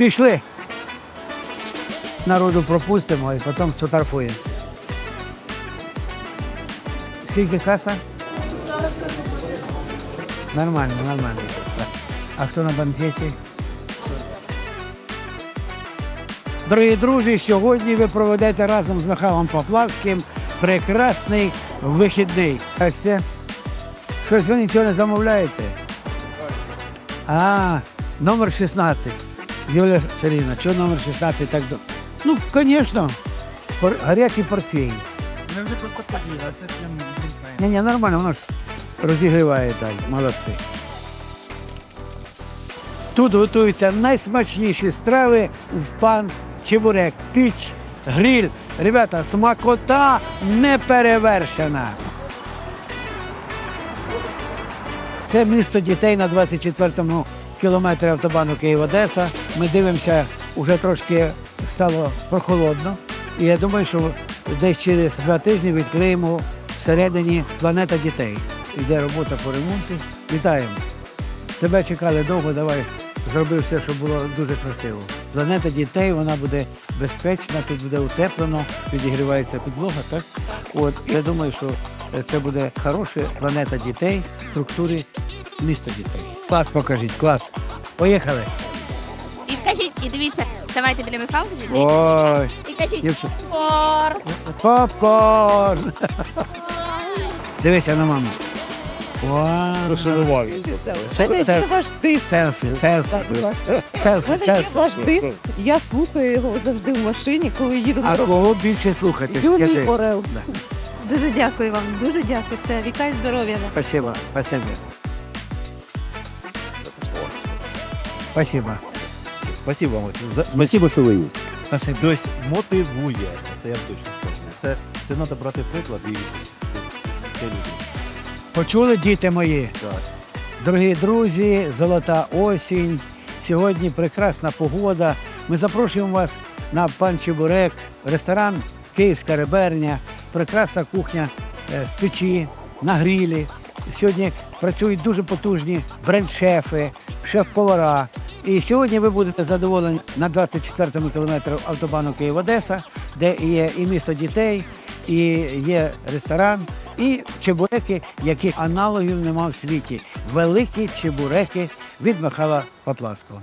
Пішли. Народу пропустимо і потім сфотографуємося. Скільки каса? Нормально, нормально. А хто на банкеті? Дорогі друзі, сьогодні ви проведете разом з Михайлом Поплавським прекрасний вихідний. А? Щось ви нічого не замовляєте? А, номер 16. Юлія Сергійовна, чого номер 16 так до. Ну, звісно, пор- гарячий портфель. Ми вже просто поїли, а це прям. Ні, ні, нормально, воно ж розігріває так. Молодці. Тут готуються найсмачніші страви в пан Чебурек, піч, гриль. Ребята, смакота не перевершена. Це місто дітей на 24-му кілометрі автобану Київ-Одеса. Ми дивимося, вже трошки стало прохолодно. І я думаю, що десь через два тижні відкриємо всередині планета дітей. Іде робота по ремонту. Вітаємо. Тебе чекали довго, давай зроби все, щоб було дуже красиво. Планета дітей, вона буде безпечна, тут буде утеплено, підігрівається підлога, так? От, я думаю, що це буде хороша планета дітей в структурі міста дітей. Клас покажіть, клас. Поїхали. І кажіть, і дивіться, давайте біля Михайловича. Ой, І кажіть, дівчина. пор. попкорн. Дивися на маму. Вау. Це не Це- завжди. Селфі, селфі. Селфі, є селфі. завжди. Я слухаю його завжди в машині, коли їду на А роботу. кого більше слухати? Юний. Орел. Да. Дуже дякую вам, дуже дякую. Все, віка здоров'я вам. Спасибо, спасибо. Спасибо. Спасибо вам. За... Спасибо, що ви є. Спасибо. Тобто мотивує. Це я точно скажу. Це, це треба брати приклад і це люди. Почули, діти мої? Так. Дорогі друзі, золота осінь. Сьогодні прекрасна погода. Ми запрошуємо вас на пан Чебурек, ресторан Київська реберня, прекрасна кухня е, з печі, на грілі. Сьогодні працюють дуже потужні бренд-шефи, шеф-повара. І сьогодні ви будете задоволені на 24-му кілометрі автобану Київ-Одеса, де є і місто дітей, і є ресторан, і чебуреки, яких аналогів нема в світі. Великі чебуреки від Михайла Поплавського.